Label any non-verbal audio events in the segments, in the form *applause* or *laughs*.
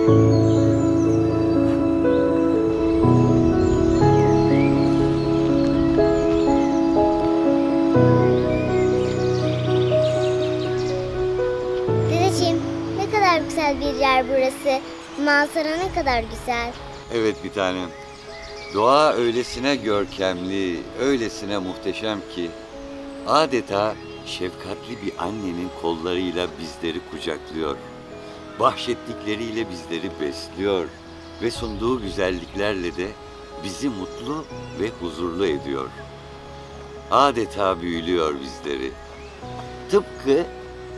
Dedeciğim ne kadar güzel bir yer burası. Manzara ne kadar güzel. Evet bir tanem. Doğa öylesine görkemli, öylesine muhteşem ki adeta şefkatli bir annenin kollarıyla bizleri kucaklıyor. Bahşettikleriyle bizleri besliyor ve sunduğu güzelliklerle de bizi mutlu ve huzurlu ediyor. Adeta büyülüyor bizleri. Tıpkı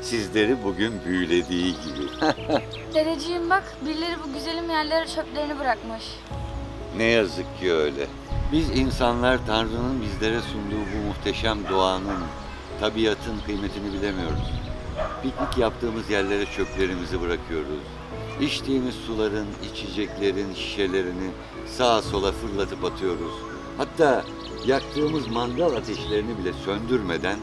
sizleri bugün büyülediği gibi. *laughs* Dedeciğim bak birileri bu güzelim yerlere çöplerini bırakmış. Ne yazık ki öyle. Biz insanlar Tanrı'nın bizlere sunduğu bu muhteşem doğanın, tabiatın kıymetini bilemiyoruz. Piknik yaptığımız yerlere çöplerimizi bırakıyoruz. İçtiğimiz suların, içeceklerin şişelerini sağa sola fırlatıp atıyoruz. Hatta yaktığımız mangal ateşlerini bile söndürmeden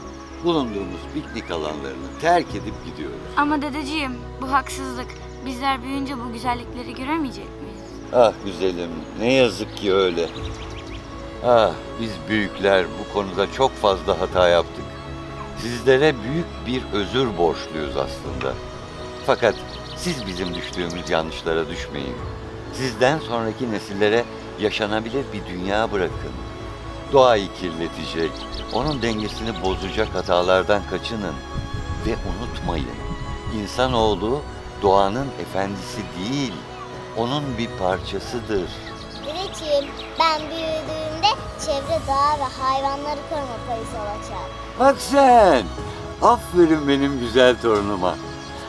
bulunduğumuz piknik alanlarını terk edip gidiyoruz. Ama dedeciğim bu haksızlık. Bizler büyüyünce bu güzellikleri göremeyecek miyiz? Ah güzelim, ne yazık ki öyle. Ah, biz büyükler bu konuda çok fazla hata yaptık. Sizlere büyük bir özür borçluyuz aslında. Fakat siz bizim düştüğümüz yanlışlara düşmeyin. Sizden sonraki nesillere yaşanabilir bir dünya bırakın. Doğayı kirletecek, onun dengesini bozacak hatalardan kaçının. Ve unutmayın, insanoğlu doğanın efendisi değil, onun bir parçasıdır. Dedeciğim ben büyüdüğümde çevre doğa ve hayvanları koruma polisi olacağım. Bak sen, aferin benim güzel torunuma.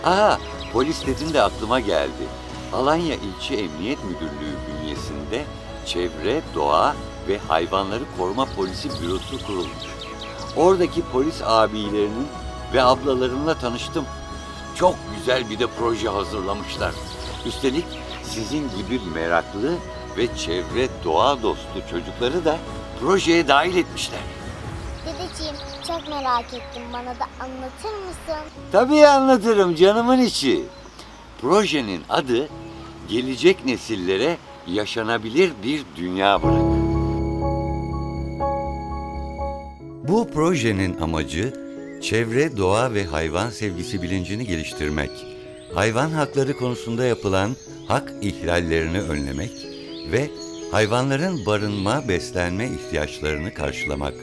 Aha, polis dedin de aklıma geldi. Alanya İlçe Emniyet Müdürlüğü bünyesinde Çevre, Doğa ve Hayvanları Koruma Polisi Bürosu kurulmuş. Oradaki polis abilerinin ve ablalarımla tanıştım. Çok güzel bir de proje hazırlamışlar. Üstelik sizin gibi meraklı ve çevre doğa dostu çocukları da projeye dahil etmişler. Dedeciğim çok merak ettim bana da anlatır mısın? Tabii anlatırım canımın içi. Projenin adı gelecek nesillere yaşanabilir bir dünya bırak. Bu projenin amacı çevre, doğa ve hayvan sevgisi bilincini geliştirmek, hayvan hakları konusunda yapılan hak ihlallerini önlemek ve hayvanların barınma, beslenme ihtiyaçlarını karşılamak,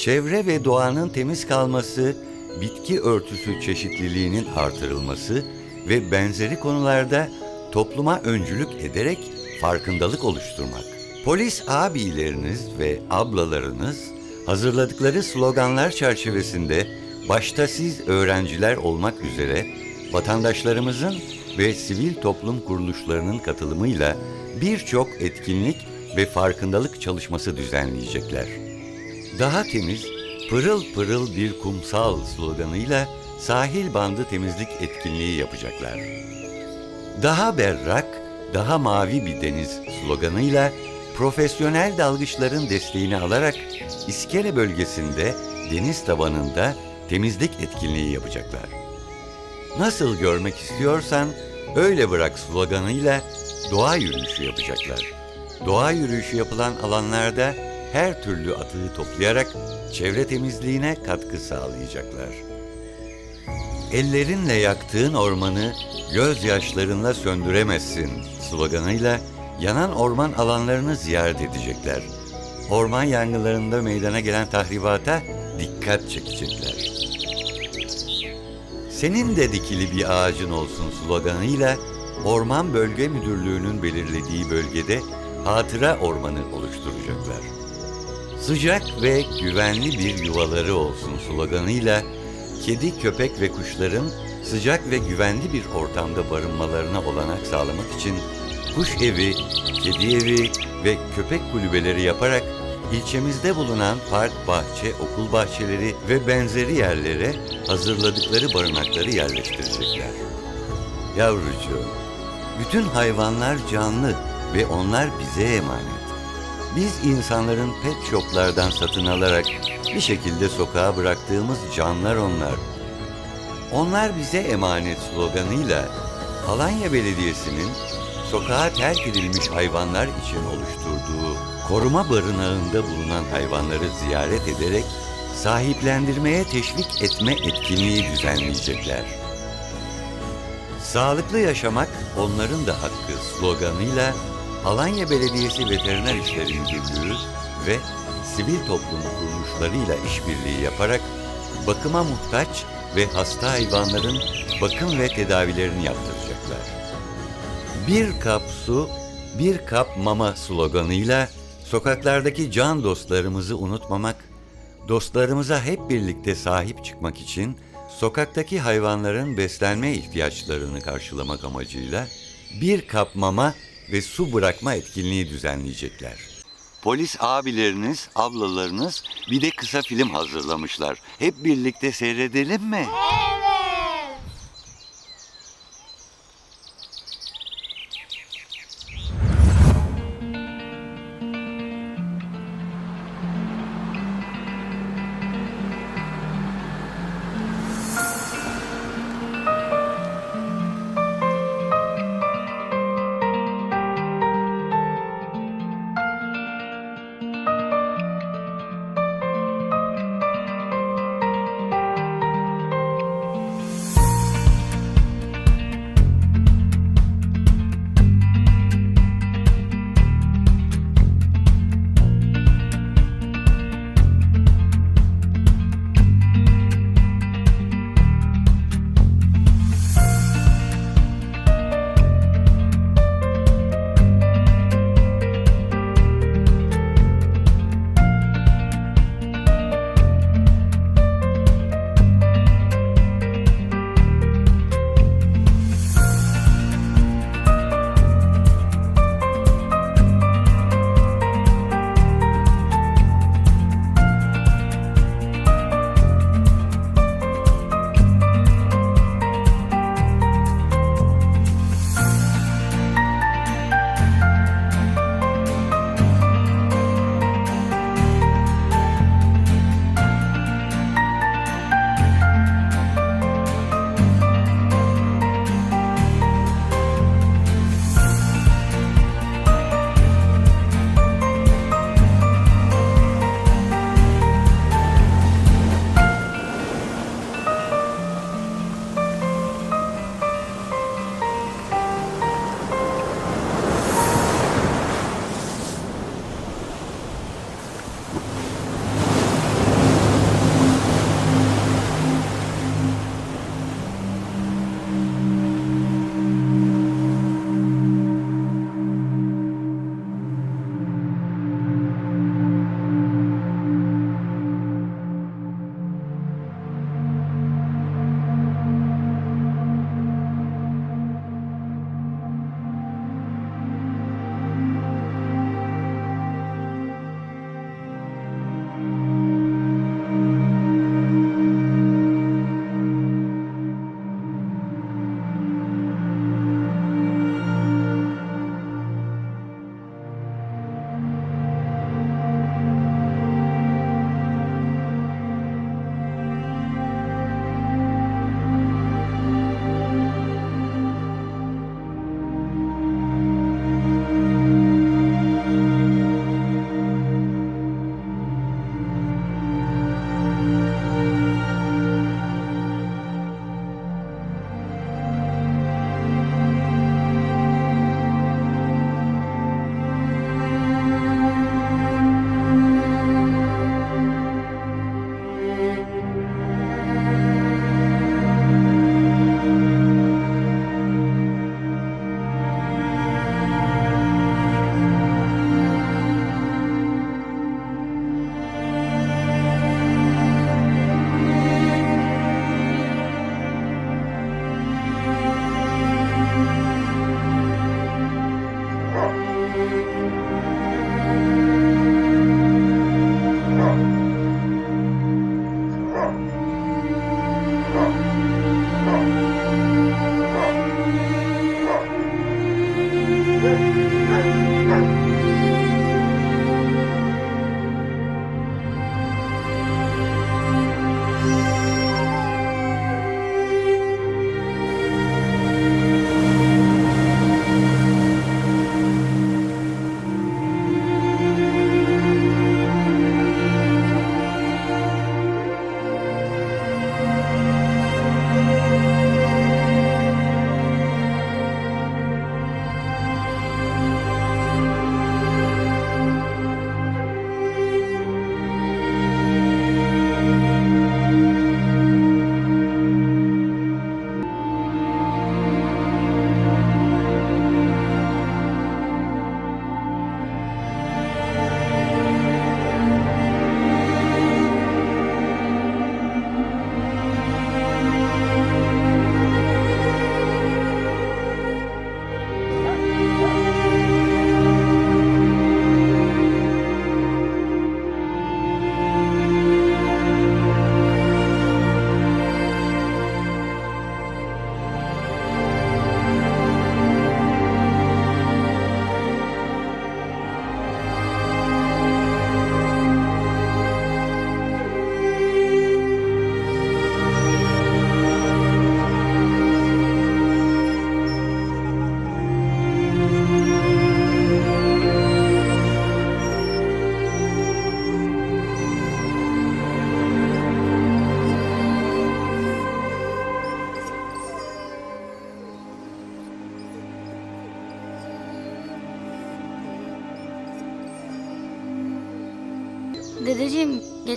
çevre ve doğanın temiz kalması, bitki örtüsü çeşitliliğinin artırılması ve benzeri konularda topluma öncülük ederek farkındalık oluşturmak. Polis abileriniz ve ablalarınız hazırladıkları sloganlar çerçevesinde başta siz öğrenciler olmak üzere vatandaşlarımızın ve sivil toplum kuruluşlarının katılımıyla birçok etkinlik ve farkındalık çalışması düzenleyecekler. Daha temiz, pırıl pırıl bir kumsal sloganıyla sahil bandı temizlik etkinliği yapacaklar. Daha berrak, daha mavi bir deniz sloganıyla profesyonel dalgıçların desteğini alarak İskele bölgesinde deniz tabanında temizlik etkinliği yapacaklar. Nasıl görmek istiyorsan öyle bırak sloganıyla doğa yürüyüşü yapacaklar. Doğa yürüyüşü yapılan alanlarda her türlü atığı toplayarak çevre temizliğine katkı sağlayacaklar. Ellerinle yaktığın ormanı gözyaşlarınla söndüremezsin sloganıyla yanan orman alanlarını ziyaret edecekler. Orman yangınlarında meydana gelen tahribata dikkat çekecekler. Senin de dikili bir ağacın olsun sloganıyla Orman Bölge Müdürlüğü'nün belirlediği bölgede hatıra ormanı oluşturacaklar. Sıcak ve güvenli bir yuvaları olsun sloganıyla kedi, köpek ve kuşların sıcak ve güvenli bir ortamda barınmalarına olanak sağlamak için kuş evi, kedi evi ve köpek kulübeleri yaparak ilçemizde bulunan park, bahçe, okul bahçeleri ve benzeri yerlere hazırladıkları barınakları yerleştirecekler. Yavrucuğum, bütün hayvanlar canlı ve onlar bize emanet. Biz insanların pet shoplardan satın alarak bir şekilde sokağa bıraktığımız canlar onlar. Onlar bize emanet sloganıyla Alanya Belediyesi'nin sokağa terk edilmiş hayvanlar için oluşturduğu koruma barınağında bulunan hayvanları ziyaret ederek sahiplendirmeye teşvik etme etkinliği düzenleyecekler. Sağlıklı yaşamak onların da hakkı sloganıyla Alanya Belediyesi Veteriner İşleri Müdürlüğü ve sivil toplum kuruluşlarıyla işbirliği yaparak bakıma muhtaç ve hasta hayvanların bakım ve tedavilerini yaptıracaklar. Bir kap su, bir kap mama sloganıyla sokaklardaki can dostlarımızı unutmamak, dostlarımıza hep birlikte sahip çıkmak için sokaktaki hayvanların beslenme ihtiyaçlarını karşılamak amacıyla bir kap mama ve su bırakma etkinliği düzenleyecekler. Polis abileriniz, ablalarınız bir de kısa film hazırlamışlar. Hep birlikte seyredelim mi? Evet.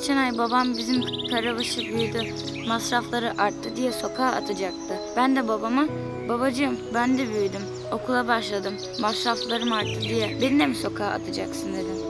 Geçen ay babam bizim karabaşı büyüdü, masrafları arttı diye sokağa atacaktı. Ben de babama, babacığım ben de büyüdüm, okula başladım, masraflarım arttı diye beni de mi sokağa atacaksın dedim.